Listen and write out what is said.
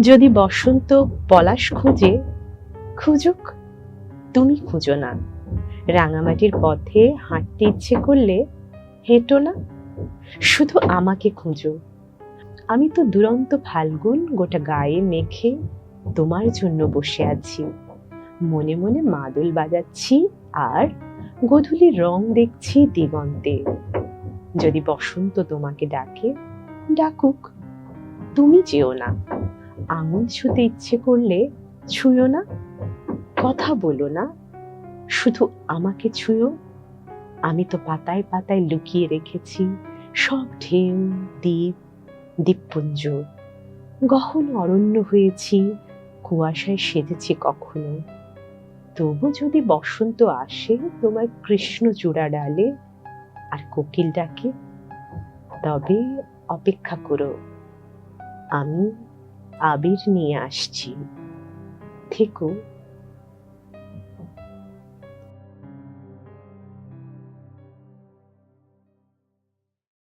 যদি বসন্ত পলাশ খুঁজে, খুঁজুক, তুমি খুঁজো না। রাঙামাটির পথে হাঁটতে ইচ্ছে করলে হেঁটো না। শুধু আমাকে খুঁজো। আমি তো দুরন্ত ফাল্গুন গোটা গায়ে মেখে তোমার জন্য বসে আছি। মনে মনে মাদল বাজাচ্ছি আর গধূলি রং দেখছি দিগন্তে। যদি বসন্ত তোমাকে ডাকে, ডাকুক। তুমি যেও না। আঙুল ছুতে ইচ্ছে করলে ছুঁয়ো না, কথা বলো না, শুধু আমাকে ছুঁয়ো। আমি তো পাতায় পাতায় লুকিয়ে রেখেছি সব ঢেউ, দ্বীপ, দ্বীপপুঞ্জ। গহন অরণ্য হয়েছি, কুয়াশায় সেজেছি কখনো। তবু যদি বসন্ত আসে তোমার কৃষ্ণ চূড়া ডালে আর কোকিল ডাকে, তবে অপেক্ষা করো। আমি আবির নিয়ে আসছি। থেকো।